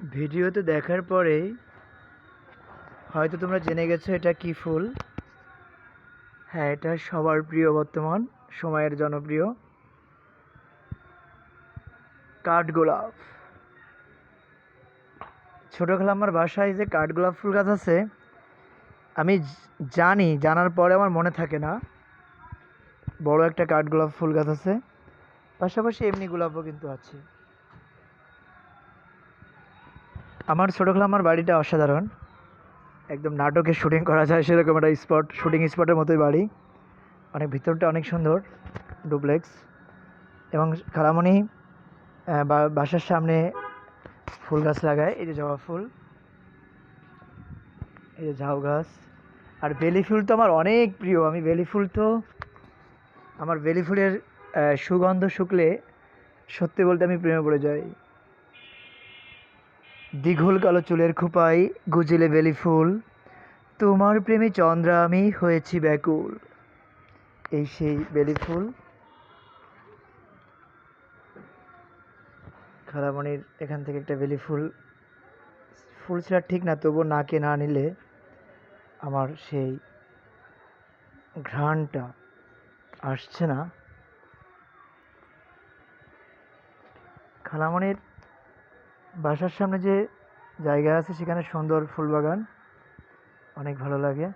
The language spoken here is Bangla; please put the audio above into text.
ভিডিওতে দেখার পরেই হয়তো তোমরা জেনে গেছো এটা কি ফুল। হ্যাঁ এটা সবার প্রিয় বর্তমান সময়ের জনপ্রিয় কাঠগোলাপ। ছোটোবেলা আমার বাসায় যে কাঠগোলাপ ফুল গাছ আছে, আমি জানি, জানার পরে আমার মনে থাকে না। বড় একটা কাঠগোলাপ ফুল গাছ আছে, পাশাপাশি এমনি গোলাপও কিন্তু আছে। আমার ছোটোবেলা আমার বাড়িটা অসাধারণ। একদম নাটকে শুটিং করা যায় সেরকম একটা স্পট শুটিং স্পটের মতোই বাড়ি। অনেক ভিতরটা অনেক সুন্দর ডুপ্লেক্স এবং খালামণি বাসার সামনে ফুল গাছ লাগায়, এই যে জবা ফুল। এই যে ঝাউ গাছ। আর বেলি ফুল তো আমার অনেক প্রিয়। আমি বেলি ফুল তো, আমার বেলি ফুলের সুগন্ধ শুকলে সত্যি বলতে আমি প্রেমে পড়ে যাই। দীঘল কালো চুলের খোপায় গুজিলে বেলি ফুল। তোমার প্রেমে চন্দ্রা আমি হয়েছি ব্যাকুল। এই সেই বেলি ফুল। খালামণির এখান থেকে একটা বেলি ফুল। ফুল ছেঁড়া ঠিক না তবুও নাকে না নিলে আমার সেই ঘ্রাণটা আসছে না। খালামণির বাসার সামনে যে জায়গা আছে সেখানে সুন্দর ফুল বাগান অনেক ভালো লাগে।